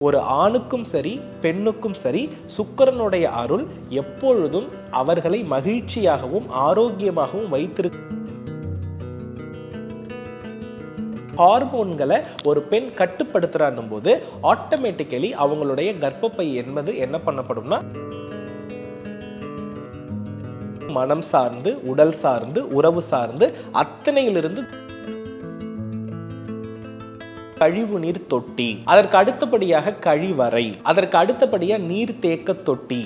ஒரு ஆணுக்கும் சரி பெண்ணுக்கும் சரி சுக்கிரனுடைய அருள் எப்பொழுதும் அவர்களை மகிழ்ச்சியாகவும் ஆரோக்கியமாகவும் வைத்திரு ஹார்மோன்களை ஒரு பெண் கட்டுப்படுத்துறான்னும் போது ஆட்டோமேட்டிக்கலி அவங்களுடைய கர்ப்பப்பை என்பது என்ன பண்ணப்படும்னா மனம் சார்ந்து உடல் சார்ந்து உறவு சார்ந்து அத்தனையிலிருந்து கழிவு நீர் தொட்டி. அதற்கு அடுத்தபடியாக கழிவறை. அதற்கு அடுத்தபடியாக நீர் தேக்க தொட்டி.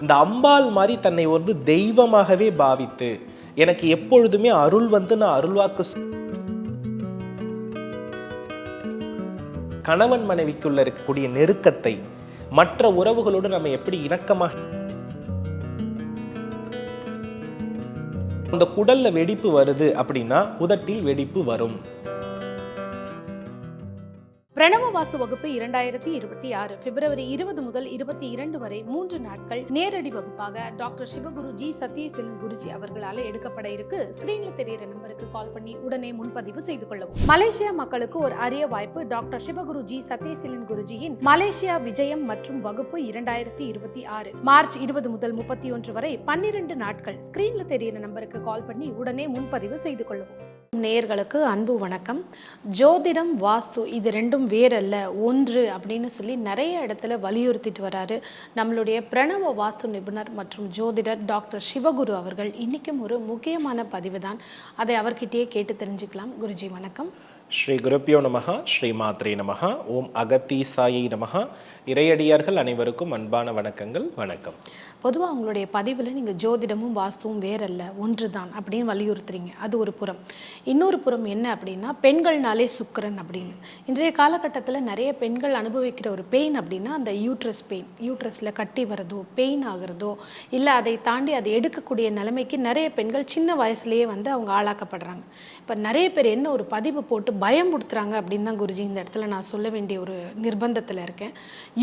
இந்த அம்பாள் மாதிரி தன்னை வந்து தெய்வமாகவே பாவித்து எனக்கு எப்பொழுதுமே அருள் வந்து நான் அருள்வாக்கு கணவன் மனைவிக்குள்ள இருக்கக்கூடிய நெருக்கத்தை மற்ற உறவுகளோடு நம்ம எப்படி இணக்கமாக அந்த குடல்ல வெடிப்பு வருது அப்படின்னா உதட்டில் வெடிப்பு வரும். பிரணவ வாசு வகுப்பு இரண்டாயிரத்தி இருபத்தி ஆறு பிப்ரவரி இருபது முதல் இருபத்தி இரண்டு வரை மூன்று நாட்கள் நேரடி வகுப்பாக டாக்டர் சிவகுரு ஜி சத்யசீலன் குருஜி அவர்களால் எடுக்கப்பட இருக்கு. ஸ்கிரீன்ல தெரியிற நம்பருக்கு கால் பண்ணி உடனே முன்பதிவு செய்து கொள்ளவும். மலேசியா மக்களுக்கு ஒரு அரிய வாய்ப்பு டாக்டர் சிவகுரு ஜி சத்யசீலன் குருஜியின் மலேசியா விஜயம் மற்றும் வகுப்பு இரண்டாயிரத்தி இருபத்தி ஆறு மார்ச் இருபது முதல் முப்பத்தி ஒன்று வரை பன்னிரண்டு நாட்கள் ஸ்கிரீன்ல தெரியிற நம்பருக்கு கால் பண்ணி உடனே முன்பதிவு செய்து கொள்ளவும். நேர்களுக்கு அன்பு வணக்கம். ஜோதிடம் வாஸ்து இது ரெண்டும் வேறல்ல ஒன்று அப்படின்னு சொல்லி நிறைய இடத்துல வலியுறுத்திட்டு வராரு. நம்மளுடைய பிரணவ வாஸ்து நிபுணர் மற்றும் ஜோதிடர் டாக்டர் சிவகுரு அவர்கள். இன்னைக்கும் ஒரு முக்கியமான பதிவு தான் அதை அவர்கிட்டயே கேட்டு தெரிஞ்சுக்கலாம். குருஜி வணக்கம். ஸ்ரீ குருப்பியோ நமகா ஸ்ரீ மாத்ரே நமகா ஓம் அகத்தீசாயை நமகா இறையடியார்கள் அனைவருக்கும் அன்பான வணக்கங்கள் வணக்கம். பொதுவாக உங்களுடைய பதிவில் நீங்கள் ஜோதிடமும் வாஸ்துவும் வேறல்ல ஒன்று தான் அப்படின்னு வலியுறுத்துறீங்க. அது ஒரு புறம். இன்னொரு புறம் என்ன அப்படின்னா பெண்கள்னாலே சுக்கரன் அப்படின்னு. இன்றைய காலகட்டத்தில் நிறைய பெண்கள் அனுபவிக்கிற ஒரு பெயின் அப்படின்னா அந்த யூட்ரஸ் பெயின் யூட்ரஸில் கட்டி வரதோ பெயின் ஆகிறதோ இல்லை அதை தாண்டி அதை எடுக்கக்கூடிய நிலைமைக்கு நிறைய பெண்கள் சின்ன வயசுலேயே வந்து அவங்க ஆளாக்கப்படுறாங்க. இப்போ நிறைய பேர் என்ன ஒரு பதிவு போட்டு பயமுடுத்துறாங்க அப்படின்னு தான் குருஜி இந்த இடத்துல நான் சொல்ல வேண்டிய ஒரு நிர்பந்தத்தில் இருக்கேன்.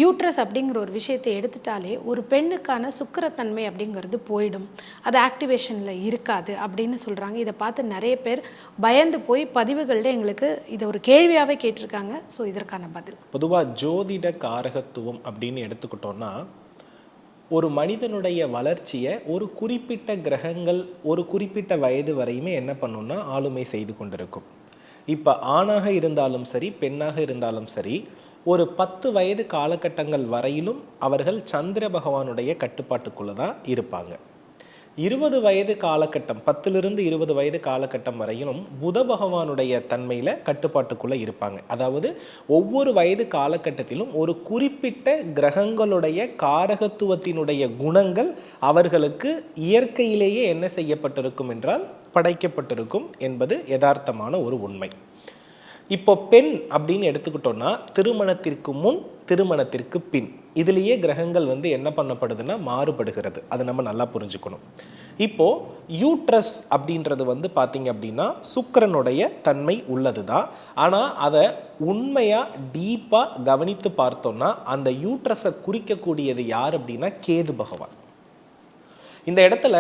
யூட்ரஸ் அப்படிங்கிற ஒரு விஷயத்தை எடுத்துட்டாலே ஒரு பெண்ணுக்கான சுக்கரத்தன்மை அப்படிங்கிறது போயிடும். அது ஆக்டிவேஷனில் இருக்காது அப்படின்னு சொல்கிறாங்க இதை பார்த்து நிறைய பேர் பயந்து போய் பதிவுகளில் எங்களுக்கு இதை ஒரு கேள்வியாகவே கேட்டிருக்காங்க. ஸோ இதற்கான பதில். பொதுவாக ஜோதிட காரகத்துவம் அப்படின்னு எடுத்துக்கிட்டோன்னா ஒரு மனிதனுடைய வளர்ச்சியை ஒரு குறிப்பிட்ட கிரகங்கள் ஒரு குறிப்பிட்ட வயது வரையுமே என்ன பண்ணுன்னா ஆளுமை செய்து கொண்டிருக்கும். இப்போ ஆணாக இருந்தாலும் சரி பெண்ணாக இருந்தாலும் சரி ஒரு பத்து வயது காலகட்டங்கள் வரையிலும் அவர்கள் சந்திர பகவானுடைய கட்டுப்பாட்டுக்குள்ளே தான் இருப்பாங்க. இருபது வயது காலகட்டம் பத்திலிருந்து இருபது வயது காலகட்டம் வரையிலும் புத பகவானுடைய தன்மையில் கட்டுப்பாட்டுக்குள்ளே இருப்பாங்க. அதாவது ஒவ்வொரு வயது காலகட்டத்திலும் ஒரு குறிப்பிட்ட கிரகங்களுடைய காரகத்துவத்தினுடைய குணங்கள் அவர்களுக்கு இயற்கையிலேயே என்ன செய்யப்பட்டிருக்கும் என்றால் படைக்கப்பட்டிருக்கும் என்பது யதார்த்தமான ஒரு உண்மை. இப்போ பெண் அப்படின்னு எடுத்துக்கிட்டோம்னா திருமணத்திற்கு முன் திருமணத்திற்கு பின் இதுலேயே கிரகங்கள் வந்து என்ன பண்ணப்படுதுன்னா மாறுபடுகிறது. அதை நம்ம நல்லா புரிஞ்சுக்கணும். இப்போது யூட்ரஸ் அப்படின்றது வந்து பார்த்தீங்க அப்படின்னா சுக்கரனுடைய தன்மை உள்ளது தான் ஆனால் அதை உண்மையாக டீப்பாக கவனித்து பார்த்தோம்னா அந்த யூட்ரஸை குறிக்கக்கூடியது யார் அப்படின்னா கேது பகவான். இந்த இடத்துல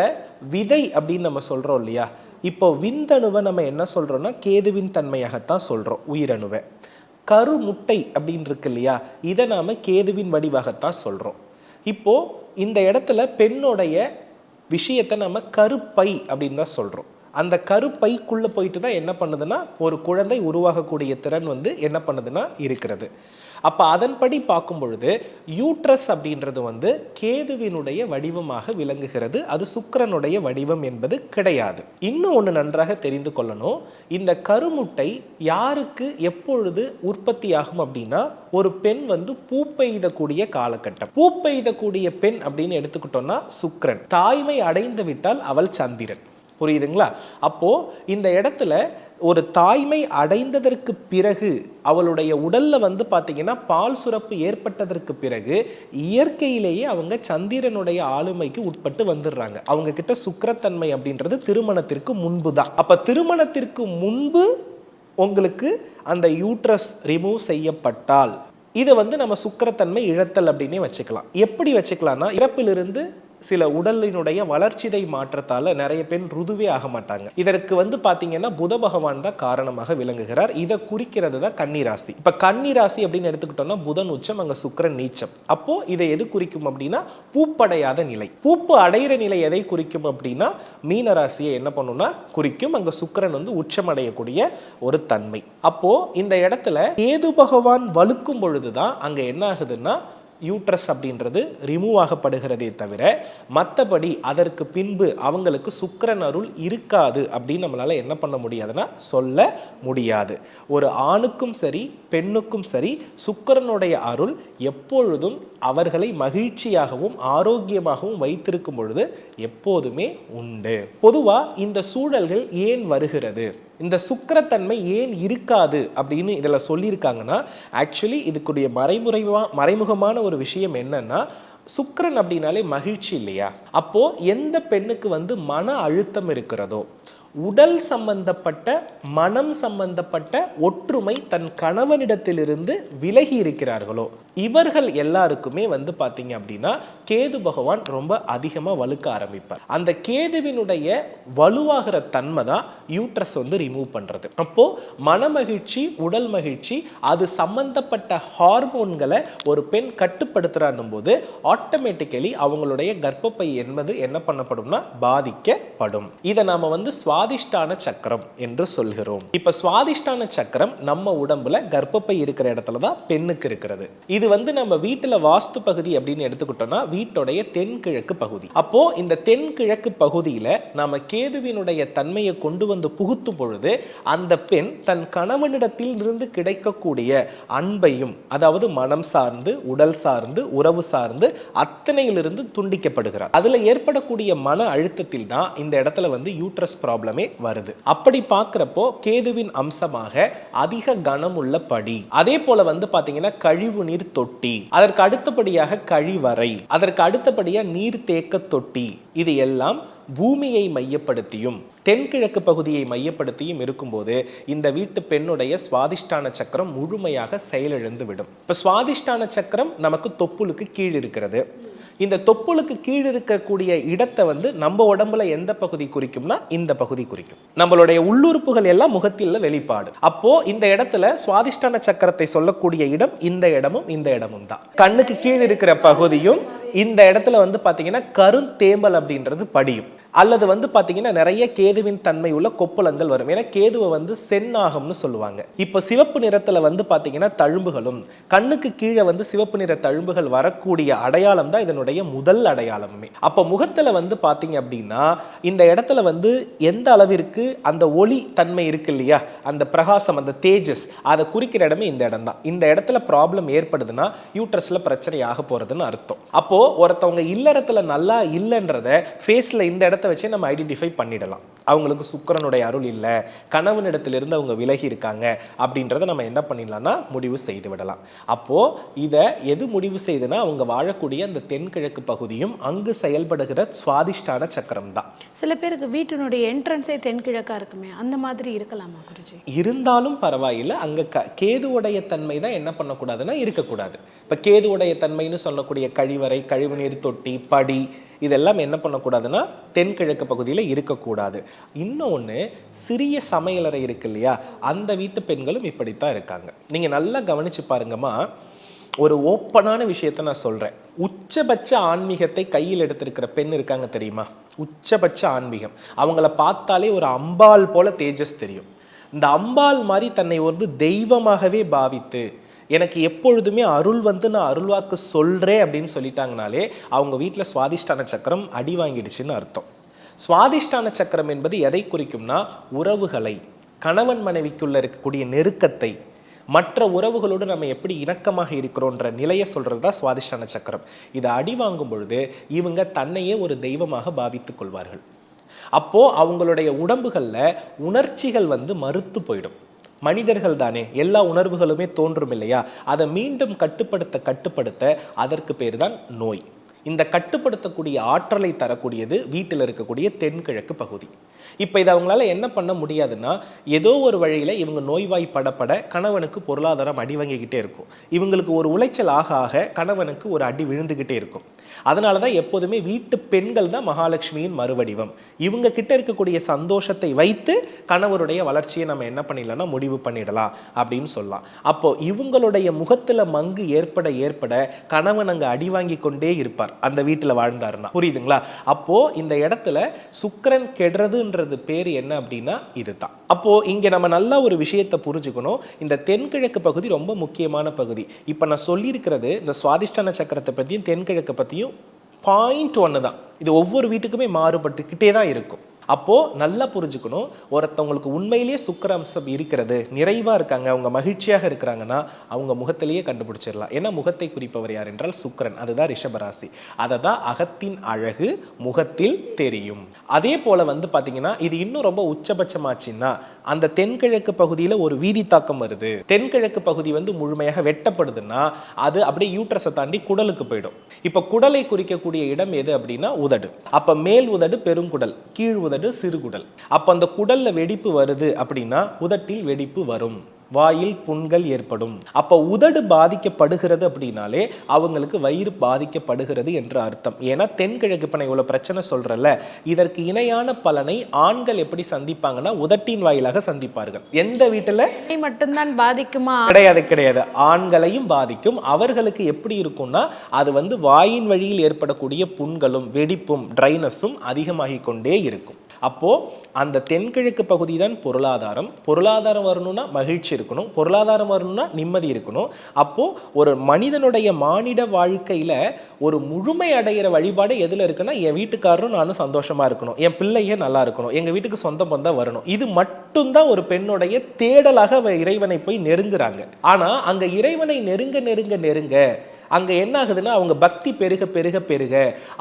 விதை அப்படின்னு நம்ம சொல்கிறோம் இல்லையா? இப்போ விந்தணுவை நம்ம என்ன சொல்கிறோன்னா கேதுவின் தன்மையாகத்தான் சொல்கிறோம் உயிரணுவை. கருமுட்டை அப்படின்னு இருக்கு இல்லையா இதை நாம் கேதுவின் வடிவாகத்தான் சொல்கிறோம் இப்போ இந்த இடத்துல பெண்ணுடைய விஷயத்தை நம்ம கருப்பை அப்படின்னு தான் சொல்கிறோம் அந்த கருப்பைக்குள்ளே போயிட்டு தான் என்ன பண்ணுதுன்னா ஒரு குழந்தை உருவாகக்கூடிய திறன் வந்து என்ன பண்ணுதுன்னா இருக்கிறது. அப்போ அதன்படி பார்க்கும் பொழுது யூட்ரஸ் அப்படின்றது வந்து கேதுவினுடைய வடிவமாக விளங்குகிறது. அது சுக்கரனுடைய வடிவம் என்பது கிடையாது. இன்னும் ஒன்று நன்றாக தெரிந்து கொள்ளணும். இந்த கருமுட்டை யாருக்கு எப்பொழுது உற்பத்தி ஆகும் அப்படின்னா ஒரு பெண் வந்து பூ பெய்தக்கூடிய காலகட்டம். பூ பெய்தக்கூடிய பெண் அப்படின்னு எடுத்துக்கிட்டோம்னா சுக்கிரன். தாய்மை அடைந்து விட்டால் அவள் சந்திரன். புரியுதுங்களா? அப்போ இந்த இடத்துல ஒரு தாய்மை அடைந்ததற்கு பிறகு அவளுடைய உடல்ல வந்து பார்த்தீங்கன்னா பால் சுரப்பு ஏற்பட்டதற்கு பிறகு இயற்கையிலேயே அவங்க சந்திரனுடைய ஆளுமைக்கு உட்பட்டு வந்துடுறாங்க. அவங்க கிட்ட சுக்கிரத்தன்மை அப்படின்றது திருமணத்திற்கு முன்பு தான் அப்ப திருமணத்திற்கு முன்பு உங்களுக்கு அந்த யூட்ரஸ் ரிமூவ் செய்யப்பட்டால் இதை வந்து நம்ம சுக்கிரத்தன்மை இழத்தல் அப்படின்னே வச்சுக்கலாம். எப்படி வச்சுக்கலாம்னா இறப்பிலிருந்து சில உடலினுடைய வளர்ச்சிதை மாற்றத்தால் நிறைய பெண் ருதுவே ஆக மாட்டாங்க. இதற்கு வந்து பார்த்தீங்கன்னா புத பகவான் தான் காரணமாக விளங்குகிறார். இதை குறிக்கிறது தான் கன்னிராசி. இப்போ கன்னிராசி அப்படின்னு எடுத்துக்கிட்டோம்னா புதன் உச்சம் அங்கே சுக்கரன் நீச்சம். அப்போ இதை எது குறிக்கும் அப்படின்னா பூப்படையாத நிலை. பூப்பு அடையிற நிலை எதை குறிக்கும் அப்படின்னா மீனராசியை என்ன பண்ணும்னா குறிக்கும். அங்கே சுக்கிரன் வந்து உச்சம் அடையக்கூடிய ஒரு தன்மை. அப்போ இந்த இடத்துல கேது பகவான் வலுக்கும் பொழுதுதான் அங்கே என்ன ஆகுதுன்னா யூட்ரஸ் அப்படின்றது ரிமூவ் ஆகப்படுகிறதே தவிர மற்றபடி அதற்கு பின்பு அவங்களுக்கு சுக்கரன் அருள் இருக்காது அப்படின்னு நம்மளால் என்ன பண்ண முடியாதுன்னா சொல்ல முடியாது. ஒரு ஆணுக்கும் சரி பெண்ணுக்கும் சரி சுக்கரனுடைய அருள் எப்பொழுதும் அவர்களை மகிழ்ச்சியாகவும் ஆரோக்கியமாகவும் வைத்திருக்கும் பொழுது எப்போதுமே உண்டு. பொதுவாக இந்த சூழல்கள் ஏன் வருகிறது? இந்த சுக்கரத்தன்மை ஏன் இருக்காது அப்படின்னு இதில் சொல்லியிருக்காங்கன்னா ஆக்சுவலி இதுக்குடைய மறைமுறைவா மறைமுகமான ஒரு விஷயம் என்னன்னா சுக்கரன் அப்படின்னாலே மகிழ்ச்சி இல்லையா? அப்போ எந்த பெண்ணுக்கு வந்து மன அழுத்தம் இருக்கிறதோ உடல் சம்பந்தப்பட்ட மனம் சம்பந்தப்பட்ட ஒற்றுமை தன் கணவனிடத்திலிருந்து விலகி இருக்கிறார்களோ இவர்கள் எல்லாருக்குமே வந்து பார்த்தீங்க அப்படின்னா கேது பகவான் ரொம்ப அதிகமாக வலுக்க ஆரம்பிப்பார். அந்த கேதுவினுடைய வலுவாகிற தன்மை தான் யூட்ரஸ் வந்து ரிமூவ் பண்ணுறது அப்போ மனமகிழ்ச்சி உடல் மகிழ்ச்சி அது சம்பந்தப்பட்ட ஹார்மோன்களை ஒரு பெண் கட்டுப்படுத்துறான்னும் போது ஆட்டோமேட்டிக்கலி அவங்களுடைய கர்ப்பப்பை என்பது என்ன பண்ணப்படும்னா பாதிக்கப்படும். இதை நாம வந்து சுவாதிஷ்டான சக்கரம் என்று சொல்கிறோம். இப்ப சுவாதிஷ்டான சக்கரம் நம்ம உடம்புல கர்ப்பப்பை இருக்கிற இடத்துல தான் பெண்ணுக்கு இருக்கிறது. இது வந்து நம்ம வீட்டுல வாஸ்து பகுதி அப்படின்னு எடுத்துக்கிட்டோம்னா வீட்டுடைய தென்கிழக்கு பகுதி. அப்போ இந்த தென்கிழக்கு பகுதியில நாம கேதுவினுடைய தன்மையை கொண்டு வந்து புகுத்தும் பொழுது அந்த பெண் தன் கணவனிடத்தில் இருந்து கிடைக்கக்கூடிய அன்பையும் அதாவது மனம் சார்ந்து உடல் சார்ந்து உறவு சார்ந்து அத்தனையிலிருந்து துண்டிக்கப்படுகிறார். அதுல ஏற்படக்கூடிய மன அழுத்தத்தில் தான் இந்த இடத்துல வந்து யூட்ரஸ் ப்ராப்ளம் வருது. அப்படி பார்க்குறப்போ கேதுவின் அம்சமாக அதிக கனமுள்ள படி. அதே போல வந்து பாத்தீங்கன்னா கழிவு நீர் தொட்டி. அதற்கு அடுத்தபடியாக கழிவறை. அதற்கு அடுத்தபடியாக நீர் தேக்க தொட்டி. இது எல்லாம் பூமியை மையப்படுத்தியும் தென்கிழக்கு பகுதியை மையப்படுத்தியும் இருக்கும்போது இந்த வீட்டு பெண்ணுடைய சுவாதிஷ்டான சக்கரம் முழுமையாக செயலிழந்து விடும் இப்போ சுவாதிஷ்டான சக்கரம் நமக்கு தொப்புளுக்கு கீழ் இருக்கிறது. இந்த தொப்புளுக்கு கீழ் இருக்கக்கூடிய இடத்தை வந்து நம்ம உடம்புல எந்த பகுதி குறிக்கும்னா இந்த பகுதி குறிக்கும். நம்மளுடைய உள்ளுறுப்புகள் எல்லாம் முகத்தில் வெளிப்பாடு. அப்போ இந்த இடத்துல சுவாதிஷ்டான சக்கரத்தை சொல்லக்கூடிய இடம் இந்த இடமும் இந்த இடமும் தான். கண்ணுக்கு கீழ் இருக்கிற பகுதியும் இந்த இடத்துல வந்து பாத்தீங்கன்னா கருந்தேம்பல் அப்படின்றது படியும். அல்லது வந்து பார்த்தீங்கன்னா நிறைய கேதுவின் தன்மை உள்ள கொப்பளங்கள் வரும். ஏன்னா கேதுவை வந்து சென்னாகம்னு சொல்லுவாங்க. இப்போ சிவப்பு நிறத்தில் வந்து பார்த்தீங்கன்னா தழும்புகளும் கண்ணுக்கு கீழே வந்து சிவப்பு நிற தழும்புகள் வரக்கூடிய அடையாளம் தான் இதனுடைய முதல் அடையாளமுமே. அப்போ முகத்தில் வந்து பார்த்தீங்க அப்படின்னா இந்த இடத்துல வந்து எந்த அளவிற்கு அந்த ஒளி தன்மை இருக்கு இல்லையா? அந்த பிரகாசம் அந்த தேஜஸ் அதை குறிக்கிற இடமே இந்த இடம் தான். இந்த இடத்துல ப்ராப்ளம் ஏற்படுதுன்னா யூட்ரஸில் பிரச்சனை ஆக போகிறதுன்னு அர்த்தம். அப்போது ஒருத்தவங்க இல்லறத்தில் நல்லா இல்லைன்றத ஃபேஸில் இந்த இடத்துல இடத்த வச்சே நம்ம ஐடென்டிஃபை பண்ணிடலாம். அவங்களுக்கு சுக்கிரனுடைய அருள் இல்லை கணவனிடத்திலிருந்து அவங்க விலகி இருக்காங்க அப்படின்றத நம்ம என்ன பண்ணிடலாம்னா முடிவு செய்து விடலாம். அப்போ இதை எது முடிவு செய்துன்னா அவங்க வாழக்கூடிய அந்த தென்கிழக்கு பகுதியும் அங்கு செயல்படுகிற சுவாதிஷ்டான சக்கரம் தான். சில பேருக்கு வீட்டினுடைய என்ட்ரன்ஸே தென்கிழக்கா இருக்குமே அந்த மாதிரி இருக்கலாமா குருஜி? இருந்தாலும் பரவாயில்லை அங்க க கேதுவுடைய தன்மை தான் என்ன பண்ணக்கூடாதுன்னா இருக்கக்கூடாது. இப்ப கேதுவுடைய தன்மைன்னு சொல்லக்கூடிய கழிவறை கழிவுநீர் தொட்டி படி இதெல்லாம் என்ன பண்ணக்கூடாதுன்னா தென்கிழக்கு பகுதியில் இருக்கக்கூடாது. இன்னொன்று சிறிய சமையலறை இருக்கு இல்லையா? அந்த வீட்டு பெண்களும் இப்படித்தான் இருக்காங்க. நீங்கள் நல்லா கவனித்து பாருங்கம்மா. ஒரு ஓப்பனான விஷயத்த நான் சொல்கிறேன் உச்சபட்ச ஆன்மீகத்தை கையில் எடுத்திருக்கிற பெண் இருக்காங்க தெரியுமா? உச்சபட்ச ஆன்மீகம். அவங்கள பார்த்தாலே ஒரு அம்பாள் போல தேஜஸ் தெரியும். இந்த அம்பாள் மாதிரி தன்னை வந்து தெய்வமாகவே பாவித்து எனக்கு எப்பொழுதுமே அருள் வந்து நான் அருள்வாக்கு சொல்கிறேன் அப்படின்னு சொல்லிட்டாங்கனாலே அவங்க வீட்டில் சுவாதிஷ்டான சக்கரம் அடி வாங்கிடுச்சுன்னு அர்த்தம். சுவாதிஷ்டான சக்கரம் என்பது எதை குறிக்கும்னா உறவுகளை கணவன் மனைவிக்குள்ள இருக்கக்கூடிய நெருக்கத்தை மற்ற உறவுகளோடு நம்ம எப்படி இணக்கமாக இருக்கிறோன்ற நிலையை சொல்கிறது தான் சுவாதிஷ்டான சக்கரம். இதை அடி வாங்கும் பொழுது இவங்க தன்னையே ஒரு தெய்வமாக பாவித்துக் கொள்வார்கள். அப்போது அவங்களுடைய உடம்புகளில் உணர்ச்சிகள் வந்து மறுத்து போயிடும். மனிதர்கள் தானே எல்லா உணர்வுகளுமே தோன்றும் இல்லையா அதை மீண்டும் கட்டுப்படுத்த கட்டுப்படுத்த அதற்கு பேர் தான் நோய். இந்த கட்டுப்படுத்தக்கூடிய ஆற்றலை தரக்கூடியது வீட்டில் இருக்கக்கூடிய தென்கிழக்கு பகுதி. இப்போ இதை அவங்களால என்ன பண்ண முடியாதுன்னா ஏதோ ஒரு வழியில் இவங்க நோய்வாய்ப்படப்பட கணவனுக்கு பொருளாதாரம் அடி வாங்கிக்கிட்டே இருக்கும். இவங்களுக்கு ஒரு உளைச்சல் ஆக ஆக கணவனுக்கு ஒரு அடி விழுந்துக்கிட்டே இருக்கும். அதனால தான் எப்போதுமே வீட்டு பெண்கள் தான் மகாலட்சுமியின் மறுவடிவம். இவங்க கிட்ட இருக்கக்கூடிய சந்தோஷத்தை வைத்து கணவருடைய வளர்ச்சியை நம்ம என்ன பண்ணிடலாம்னா முடிவு பண்ணிடலாம் அப்படின்னு சொல்லலாம். அப்போ இவங்களுடைய முகத்துல மங்கு ஏற்பட ஏற்பட கணவன் அங்க அடி வாங்கி கொண்டே இருப்பார். அந்த வீட்டுல வாழ்ந்தாருன்னா. புரியுதுங்களா? அப்போ இந்த இடத்துல சுக்கிரன் கெடுறதுன்றது பேர் என்ன அப்படின்னா இதுதான். அப்போ இங்க நம்ம நல்லா ஒரு விஷயத்தை புரிஞ்சுக்கணும். இந்த தென்கிழக்கு பகுதி ரொம்ப முக்கியமான பகுதி. இப்போ நான் சொல்லியிருக்கிறது இந்த சுவாதிஷ்டான சக்கரத்தை பத்தியும் தென்கிழக்கு பத்தியும் பாயிண்ட் ஒன்று தான். இது ஒவ்வொரு வீட்டுக்குமே மாறுபட்டுக்கிட்டே தான் இருக்கும். அப்போது நல்லா புரிஞ்சுக்கணும். ஒருத்தவங்களுக்கு உண்மையிலேயே சுக்கிர அம்சம் இருக்கிறது நிறைவாக இருக்காங்க அவங்க மகிழ்ச்சியாக இருக்கிறாங்கன்னா அவங்க முகத்திலேயே கண்டுபிடிச்சிடலாம். ஏன்னா முகத்தை குறிப்பவர் யார் என்றால் சுக்கிரன். அதுதான் ரிஷபராசி அதை தான் அகத்தின் அழகு முகத்தில் தெரியும். அதே போல் வந்து பார்த்தீங்கன்னா இது இன்னும் ரொம்ப உச்சபட்சமாச்சுன்னா அந்த தென்கிழக்கு பகுதியில் ஒரு வீதி தாக்கம் வருது. தென்கிழக்கு பகுதி வந்து முழுமையாக வெட்டப்படுதுன்னா அது அப்படியே யூட்ரஸை தாண்டி குடலுக்கு போயிடும். இப்போ குடலை குறிக்கக்கூடிய இடம் எது அப்படின்னா உதடு. அப்போ மேல் உதடு பெருங்குடல் கீழ் உதடு சிறுகுடல் அப்போ அந்த குடலில் வெடிப்பு வருது அப்படின்னா உதட்டில் வெடிப்பு வரும். வாயில் புண்கள் ஏற்படும். அப்போ உதடு பாதிக்கப்படுகிறது அப்படின்னாலே அவங்களுக்கு வயிறு பாதிக்கப்படுகிறது என்று அர்த்தம். ஏன்னா தென்கிழக்கு இப்போ நான் இவ்வளோ பிரச்சனை சொல்கிறல்ல இதற்கு இணையான பலனை ஆண்கள் எப்படி சந்திப்பாங்கன்னா உதட்டின் வாயிலாக சந்திப்பார்கள். எந்த வீட்டில்? மட்டும்தான் பாதிக்குமா? கிடையாது கிடையாது. ஆண்களையும் பாதிக்கும். அவர்களுக்கு எப்படி இருக்கும்னா அது வந்து வாயின் வழியில் ஏற்படக்கூடிய புண்களும் வெடிப்பும் ட்ரைனஸும் அதிகமாகி கொண்டே இருக்கும். அப்போது அந்த தென்கிழக்கு பகுதி தான் பொருளாதாரம். பொருளாதாரம் வரணும்னா மகிழ்ச்சி இருக்கணும். பொருளாதாரம் வரணும்னா நிம்மதி இருக்கணும். அப்போது ஒரு மனிதனுடைய மானிட வாழ்க்கையில் ஒரு முழுமை அடைகிற வழிபாடு எதில் இருக்குன்னா என் வீட்டுக்காரரும் நானும் சந்தோஷமாக இருக்கணும். என் பிள்ளையே நல்லா இருக்கணும். எங்கள் வீட்டுக்கு சொந்த பந்தம் வரணும். இது மட்டும்தான் ஒரு பெண்ணுடைய தேடலாக இறைவனை போய் நெருங்குறாங்க. ஆனால் அங்கே இறைவனை நெருங்க நெருங்க நெருங்க அங்கே என்ன ஆகுதுன்னா அவங்க பக்தி பெருக பெருக பெருக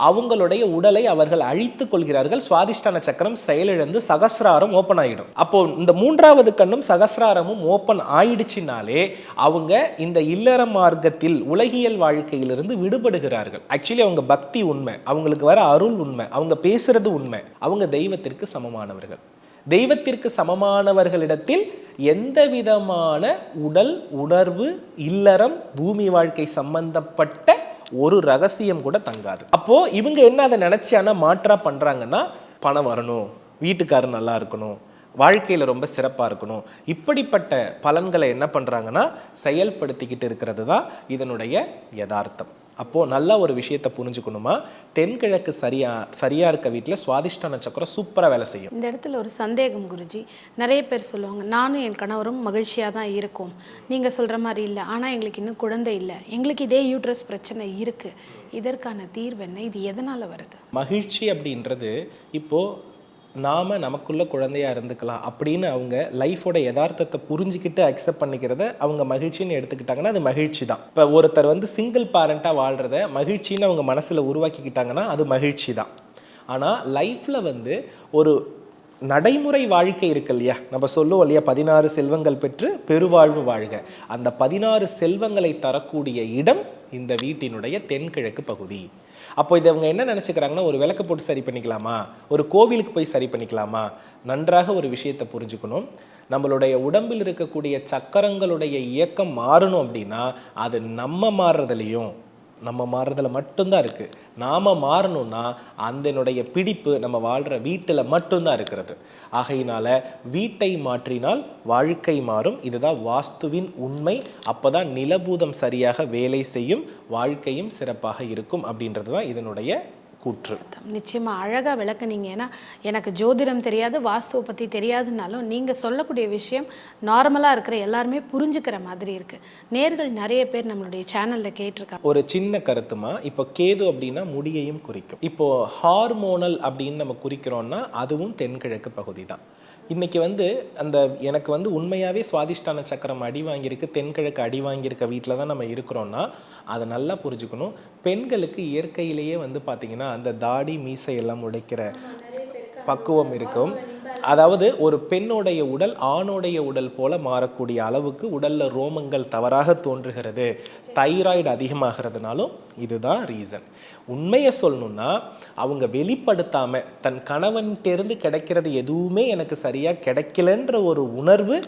அவங்களுடைய உடலை அவர்கள் அழித்துக் கொள்கிறார்கள். சுவாதிஷ்டான சக்கரம் செயலிழந்து சகசிராரம் ஓப்பன் ஆகிடும் அப்போ இந்த மூன்றாவது கண்ணும் சகசிராரமும் ஓப்பன் ஆயிடுச்சுனாலே அவங்க இந்த இல்லற மார்க்கத்தில் உலகியல் வாழ்க்கையிலிருந்து விடுபடுகிறார்கள். ஆக்சுவலி அவங்க பக்தி உண்மை அவங்களுக்கு வர அருள் உண்மை அவங்க பேசுறது உண்மை அவங்க தெய்வத்திற்கு சமமானவர்கள். தெய்வத்திற்கு சமமானவர்களிடத்தில் எந்த விதமான உடல் உணர்வு இல்லறம் பூமி வாழ்க்கை சம்பந்தப்பட்ட ஒரு ரகசியம் கூட தங்காது. அப்போ இவங்க என்ன அதை நினைச்சு ஆனால் மாற்றா பண்றாங்கன்னா பணம் வரணும் வீட்டுக்காரர் நல்லா இருக்கணும் வாழ்க்கையில் ரொம்ப சிறப்பாக இருக்கணும் இப்படிப்பட்ட பலன்களை என்ன பண்ணுறாங்கன்னா செயல்படுத்திக்கிட்டு இருக்கிறது தான் இதனுடைய யதார்த்தம். அப்போ நல்லா ஒரு விஷயத்தை புரிஞ்சுக்கணுமா? தென்கிழக்கு சரியா சரியா இருக்க வீட்டில் சுவாதிஷ்டான சக்கரம் சூப்பரா வேலை செய்யும். இந்த இடத்துல ஒரு சந்தேகம் குருஜி. நிறைய பேர் சொல்லுவாங்க நானும் என் கணவரும் மகிழ்ச்சியாக தான் இருக்கோம். நீங்கள் சொல்கிற மாதிரி இல்லை. ஆனால் எங்களுக்கு இன்னும் குழந்தை இல்லை. எங்களுக்கு இதே யூட்ரஸ் பிரச்சனை இருக்குது இதற்கான தீர்வு என்ன? இது எதனால் வருது? மகிழ்ச்சி அப்படின்றது இப்போ நாம் நமக்குள்ள குழந்தையாக இருந்துக்கலாம் அப்படின்னு அவங்க லைஃபோட யதார்த்தத்தை புரிஞ்சுக்கிட்டு அக்செப்ட் பண்ணிக்கிறத அவங்க மகிழ்ச்சின்னு எடுத்துக்கிட்டாங்கன்னா அது மகிழ்ச்சி தான். இப்போ ஒருத்தர் வந்து சிங்கிள் பேரண்ட்டாக வாழ்கிறத மகிழ்ச்சின்னு அவங்க மனசில் உருவாக்கிக்கிட்டாங்கன்னா அது மகிழ்ச்சி தான். ஆனால் லைஃப்பில் வந்து ஒரு நடைமுறை வாழ்க்கை இருக்கு இல்லையா? நம்ம சொல்லுவோம் இல்லையா? பதினாறு செல்வங்கள் பெற்று பெருவாழ்வு வாழ்க. அந்த பதினாறு செல்வங்களை தரக்கூடிய இடம் இந்த வீட்டினுடைய தென்கிழக்கு பகுதி. அப்போ இதை அவங்க என்ன நினச்சிக்கிறாங்கன்னா ஒரு விளக்கு போட்டு சரி பண்ணிக்கலாமா? ஒரு கோவிலுக்கு போய் சரி பண்ணிக்கலாமா? நன்றாக ஒரு விஷயத்தை புரிஞ்சுக்கணும். நம்மளுடைய உடம்பில் இருக்கக்கூடிய சக்கரங்களுடைய இயக்கம் மாறணும் அப்படின்னா அது நம்ம மாறுறதுலையும் நம்ம மாறுறதுல மட்டும்தான் இருக்குது நாம் மாறணும்னா அதனுடைய பிடிப்பு நம்ம வாழ்கிற வீட்டில் மட்டும்தான் இருக்கிறது. ஆகையினால வீட்டை மாற்றினால் வாழ்க்கை மாறும். இதுதான் வாஸ்துவின் உண்மை. அப்போ தான் நிலபூதம் சரியாக வேலை செய்யும். வாழ்க்கையும் சிறப்பாக இருக்கும் அப்படின்றது தான் இதனுடைய கூற்று. நிச்சயமாக அழகாக விளக்குனீங்க. ஏன்னா எனக்கு ஜோதிடம் தெரியாது வாஸ்துவை பற்றி தெரியாதுனாலும் நீங்கள் சொல்லக்கூடிய விஷயம் நார்மலாக இருக்கிற எல்லாருமே புரிஞ்சுக்கிற மாதிரி இருக்குது நேர்கள் நிறைய பேர் நம்மளுடைய சேனலில் கேட்டிருக்காங்க. ஒரு சின்ன கருத்துமா? இப்போ கேது அப்படின்னா முடியையும் குறிக்கும். இப்போ ஹார்மோனல் அப்படின்னு நம்ம குறிக்கிறோம்னா அதுவும் தென்கிழக்கு பகுதி தான் இன்னைக்கு வந்து அந்த எனக்கு வந்து உண்மையாகவே சுவாதிஷ்டான சக்கரம் அடி வாங்கியிருக்கு தென்கிழக்கு அடி வாங்கியிருக்க வீட்டில் தான் நம்ம இருக்கிறோம்னா அதை நல்லா புரிஞ்சுக்கணும். பெண்களுக்கு இயற்கையிலேயே வந்து பார்த்தீங்கன்னா அந்த தாடி மீசை எல்லாம் உடைக்கிற பக்குவம் இருக்கும். அதாவது ஒரு பெண்ணுடைய உடல் ஆணுடைய உடல் போல மாறக்கூடிய அளவுக்கு உடல்ல ரோமங்கள் தவறாக தோன்றுகிறது. தைராய்டு அதிகமாகிறதுனாலும் இதுதான் ரீசன். உண்மையை சொல்லணும்னா அவங்க வெளிப்படுத்தாம தன் கணவன்கிட்டேருந்து கிடைக்கிறது எதுவுமே எனக்கு சரியா கிடைக்கலன்ற ஒரு உணர்வு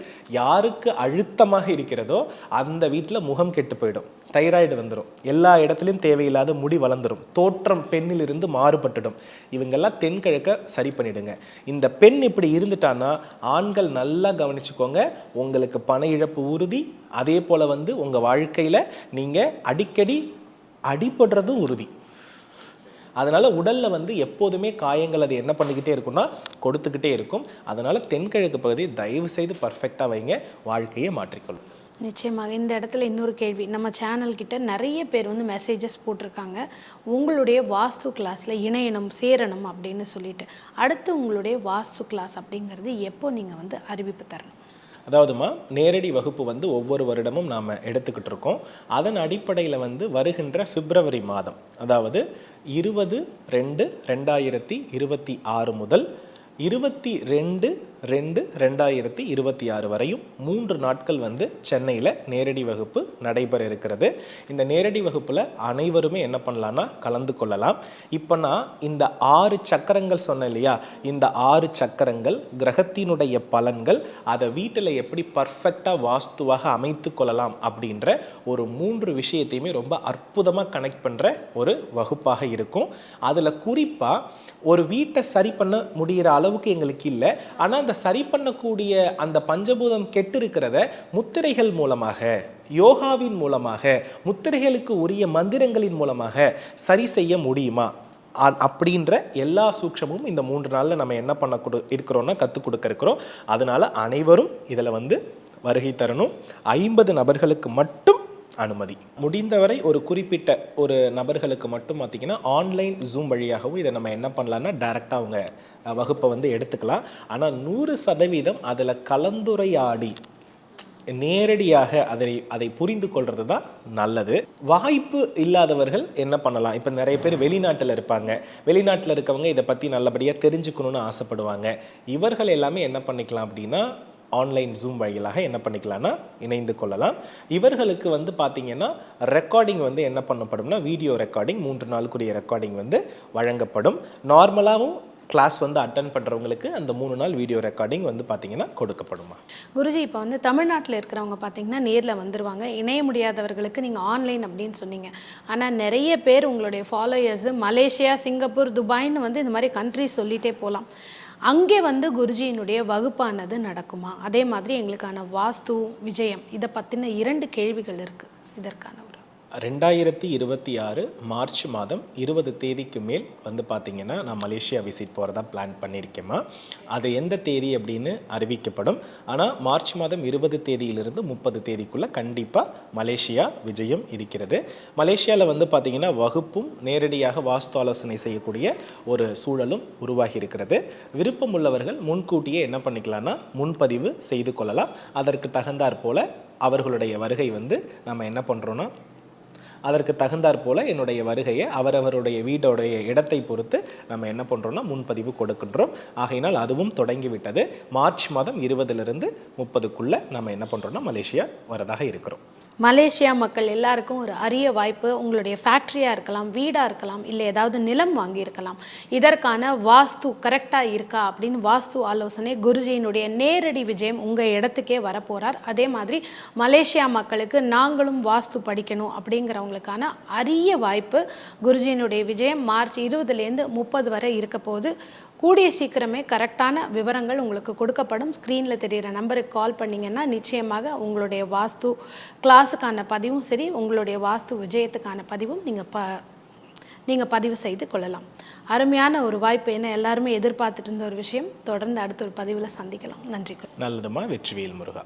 யாருக்கு அழுத்தமாக இருக்கிறதோ அந்த வீட்டில் முகம் கெட்டு போயிடும். தைராய்டு வந்துடும் எல்லா இடத்துலையும் தேவையில்லாத முடி வளர்ந்துடும் தோற்றம் பெண்ணிலிருந்து மாறுபட்டுடும். இவங்கெல்லாம் தென்கிழக்க சரி பண்ணிடுங்க. இந்த பெண் இப்படி இருந்துட்டான்னா ஆண்கள் நல்லா கவனிச்சுக்கோங்க. உங்களுக்கு பண இழப்பு உறுதி. அதே போல் வந்து உங்கள் வாழ்க்கையில் நீங்கள் அடிக்கடி அடிபடுறதும் உறுதி. அதனால் உடலில் வந்து எப்போதுமே காயங்கள் அது என்ன பண்ணிக்கிட்டே இருக்கும்னா கொடுத்துக்கிட்டே இருக்கும். அதனால் தென்கிழக்கு பகுதி தயவு செய்து பர்ஃபெக்டாக வைங்க. வாழ்க்கையை மாற்றிக்கொள்ளும் நிச்சயமாக. இந்த இடத்துல இன்னொரு கேள்வி. நம்ம சேனல்கிட்ட நிறைய பேர் வந்து மெசேஜஸ் போட்டிருக்காங்க. உங்களுடைய வாஸ்து கிளாஸில் இணையணும் சேரணும் அப்படின்னு சொல்லிட்டு. அடுத்து உங்களுடைய வாஸ்து கிளாஸ் அப்படிங்கிறது எப்போ நீங்கள் வந்து அறிவிப்பு தரணும்? அதாவதுமா நேரடி வகுப்பு வந்து ஒவ்வொரு வருடமும் நாம் எடுத்துக்கிட்டு இருக்கோம். அதன் அடிப்படையில் வந்து வருகின்ற பிப்ரவரி மாதம் அதாவது இருபது ரெண்டு ரெண்டாயிரத்தி இருபத்தி ஆறு முதல் இருபத்தி ரெண்டு ரெண்டு ரெண்டாயிரத்தி இருபத்தி ஆறு வரையும் மூன்று நாட்கள் வந்து சென்னையில் நேரடி வகுப்பு நடைபெற இருக்கிறது. இந்த நேரடி வகுப்பில் அனைவருமே என்ன பண்ணலான்னா கலந்து கொள்ளலாம். இப்போ நான் இந்த ஆறு சக்கரங்கள் சொன்னேன் இல்லையா? இந்த ஆறு சக்கரங்கள் கிரகத்தினுடைய பலன்கள் அதை வீட்டில் எப்படி பர்ஃபெக்டாக வாஸ்துவாக அமைத்து கொள்ளலாம் அப்படின்ற ஒரு மூன்று விஷயத்தையுமே ரொம்ப அற்புதமாக கனெக்ட் பண்ணுற ஒரு வகுப்பாக இருக்கும். அதில் குறிப்பாக ஒரு வீட்டை சரி பண்ண முடிகிற அளவுக்கு எங்களுக்கு இல்லை. ஆனால் அந்த சரி பண்ணக்கூடிய அந்த பஞ்சபூதம் கெட்டு இருக்கிறத முத்திரைகள் மூலமாக யோகாவின் மூலமாக முத்திரைகளுக்கு உரிய மந்திரங்களின் மூலமாக சரி செய்ய முடியுமா? அ- அப்படின்ற எல்லா சூட்சமும் இந்த மூன்று நாளில் நம்ம என்ன பண்ண கொடு இருக்கிறோன்னா கற்றுக் கொடுக்க இருக்கிறோம். அதனால் அனைவரும் இதில் வந்து வருகை தரணும். ஐம்பது நபர்களுக்கு மட்டும் அனுமதி. முடிந்தவரை ஒரு குறிப்பிட்ட ஒரு நபர்களுக்கு மட்டும் பார்த்தீங்கன்னா ஆன்லைன் ஜூம் வழியாகவும் இதை நம்ம என்ன பண்ணலான்னா டைரெக்டாக அவங்க வகுப்பை வந்து எடுத்துக்கலாம். ஆனால் நூறு சதவீதம் அதில் கலந்துரையாடி நேரடியாக அதை அதை புரிந்து கொள்வது தான் நல்லது. வாய்ப்பு இல்லாதவர்கள் என்ன பண்ணலாம்? இப்போ நிறைய பேர் வெளிநாட்டில் இருப்பாங்க. வெளிநாட்டில் இருக்கவங்க இதை பற்றி நல்லபடியாக தெரிஞ்சுக்கணும்னு ஆசைப்படுவாங்க. இவர்கள் எல்லாமே என்ன பண்ணிக்கலாம் அப்படின்னா ஆன்லைன் ஜூம் வழியிலாக என்ன பண்ணிக்கலாம்னா இணைந்து கொள்ளலாம். இவர்களுக்கு வந்து பார்த்தீங்கன்னா ரெக்கார்டிங் வந்து என்ன பண்ணப்படும்னா வீடியோ ரெக்கார்டிங் மூன்று நாளுக்குரிய ரெக்கார்டிங் வந்து வழங்கப்படும். நார்மலாகவும் கிளாஸ் வந்து அட்டன் பண்ணுறவங்களுக்கு அந்த மூணு நாள் வீடியோ ரெக்கார்டிங் வந்து பார்த்தீங்கன்னா கொடுக்கப்படுமா? குருஜி இப்போ வந்து தமிழ்நாட்டில் இருக்கிறவங்க பார்த்தீங்கன்னா நேரில் வந்துருவாங்க. இணைய முடியாதவர்களுக்கு நீங்கள் ஆன்லைன் அப்படின்னு சொன்னீங்க. ஆனால் நிறைய பேர் உங்களுடைய ஃபாலோயர்ஸு மலேசியா சிங்கப்பூர் துபாய்னு வந்து இந்த மாதிரி கண்ட்ரிஸ் சொல்லிகிட்டே போகலாம் அங்கே வந்து குருஜியினுடைய வகுப்பானது நடக்குமா? அதே மாதிரி எங்களுக்கான வாஸ்து விஜயம் இதை பற்றின இரண்டு கேள்விகள் இருக்குது இதற்கான ரெண்டாயிரத்தி இருபத்தி ஆறு மார்ச் மாதம் இருபது தேதிக்கு மேல் வந்து பார்த்திங்கன்னா நான் மலேசியா விசிட் போகிறதா பிளான் பண்ணியிருக்கேம்மா. அது எந்த தேதி அப்படின்னு அறிவிக்கப்படும். ஆனால் மார்ச் மாதம் இருபது தேதியிலிருந்து முப்பது தேதிக்குள்ளே கண்டிப்பாக மலேசியா விஜயம் இருக்கிறது. மலேசியாவில் வந்து பார்த்தீங்கன்னா வகுப்பும் நேரடியாக வாஸ்து ஆலோசனை செய்யக்கூடிய ஒரு சூழலும் உருவாகி இருக்கிறது. விருப்பம் உள்ளவர்கள் முன்கூட்டியே என்ன பண்ணிக்கலாம்னா முன்பதிவு செய்து கொள்ளலாம். அதற்கு தகுந்தாற் போல அவர்களுடைய வருகை வந்து நம்ம என்ன பண்ணுறோன்னா அதற்கு தகுந்தாற் போல என்னுடைய வருகையை அவரவருடைய வீடோடைய இடத்தை பொறுத்து நம்ம என்ன பண்ணுறோம்னா முன்பதிவு கொடுக்கின்றோம். ஆகையினால் அதுவும் தொடங்கிவிட்டது. மார்ச் மாதம் இருபதுலேருந்து முப்பதுக்குள்ளே நம்ம என்ன பண்ணுறோம்னா மலேசியா வரதாக இருக்கிறோம். மலேசியா மக்கள் எல்லாருக்கும் ஒரு அரிய வாய்ப்பு. உங்களுடைய ஃபேக்ட்ரியாக இருக்கலாம் வீடாக இருக்கலாம் இல்லை ஏதாவது நிலம் வாங்கியிருக்கலாம் இதற்கான வாஸ்து கரெக்டாக இருக்கா அப்படின்னு வாஸ்து ஆலோசனை குருஜியினுடைய நேரடி விஜயம் உங்கள் இடத்துக்கே வரப்போகிறார் அதே மாதிரி மலேசியா மக்களுக்கு நாங்களும் வாஸ்து படிக்கணும் அப்படிங்கிறவங்களுக்கான அரிய வாய்ப்பு குருஜியினுடைய விஜயம் மார்ச் இருபதுலேருந்து முப்பது வரை இருக்க போது கூடிய சீக்கிரமே கரெக்டான விவரங்கள் உங்களுக்கு கொடுக்கப்படும். ஸ்க்ரீனில் தெரிகிற நம்பருக்கு கால் பண்ணிங்கன்னா நிச்சயமாக உங்களுடைய வாஸ்து கிளாஸுக்கான பதிவும் சரி உங்களுடைய வாஸ்து விஜயத்துக்கான பதிவும் நீங்கள் ப நீங்கள் பதிவு செய்து கொள்ளலாம். அருமையான ஒரு வாய்ப்பு என்ன எல்லாருமே எதிர்பார்த்துட்டு இருந்த ஒரு விஷயம். தொடர்ந்து அடுத்த ஒரு பதிவில் சந்திக்கலாம். நன்றி நல்லதுமா வெற்றிவேல் முருகா.